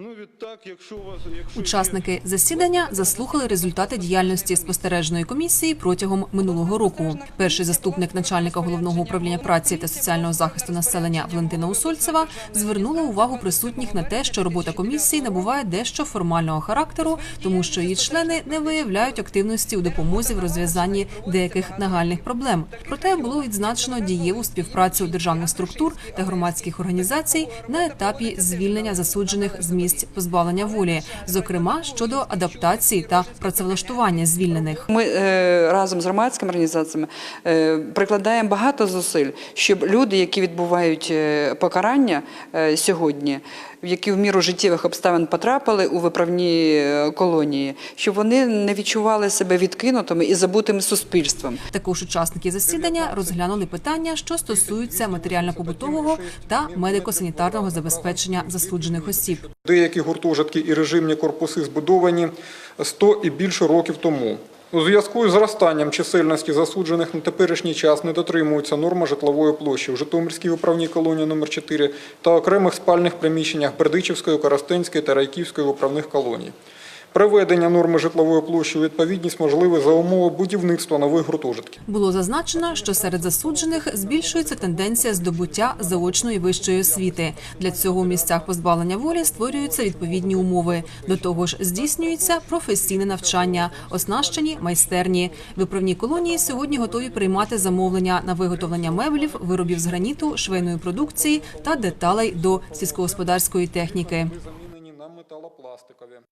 Ну відтак, якщо вас Учасники засідання заслухали результати діяльності спостережної комісії протягом минулого року. Перший заступник начальника головного управління праці та соціального захисту населення Валентина Усольцева звернула увагу присутніх на те, що робота комісії набуває дещо формального характеру, тому що її члени не виявляють активності у допомозі в розв'язанні деяких нагальних проблем. Проте було відзначено дієву співпрацю державних структур та громадських організацій на етапі звільнення засуджених з місць позбавлення волі, зокрема щодо адаптації та працевлаштування звільнених. Ми е, разом з громадськими організаціями е, прикладаємо багато зусиль, щоб люди, які відбувають е, покарання сьогодні, в які в міру життєвих обставин потрапили у виправні колонії, щоб вони не відчували себе відкинутими і забутими суспільством. Також учасники засідання розглянули питання, що стосуються матеріально-побутового та медико-санітарного забезпечення засуджених осіб. Деякі гуртожитки і режимні корпуси збудовані 100 і більше років тому. У зв'язку з зростанням чисельності засуджених на теперішній час не дотримуються норми житлової площі в Житомирській управній колонії номер 4 та окремих спальних приміщеннях Бердичівської, Коростенської та Райківської управних колоній. Приведення норми житлової площі у відповідність можливе за умови будівництва нових гуртожитків. Було зазначено, що серед засуджених збільшується тенденція здобуття заочної вищої освіти. Для цього у місцях позбавлення волі створюються відповідні умови. До того ж, здійснюється професійне навчання, оснащені майстерні. Виправні колонії сьогодні готові приймати замовлення на виготовлення меблів, виробів з граніту, швейної продукції та деталей до сільськогосподарської техніки.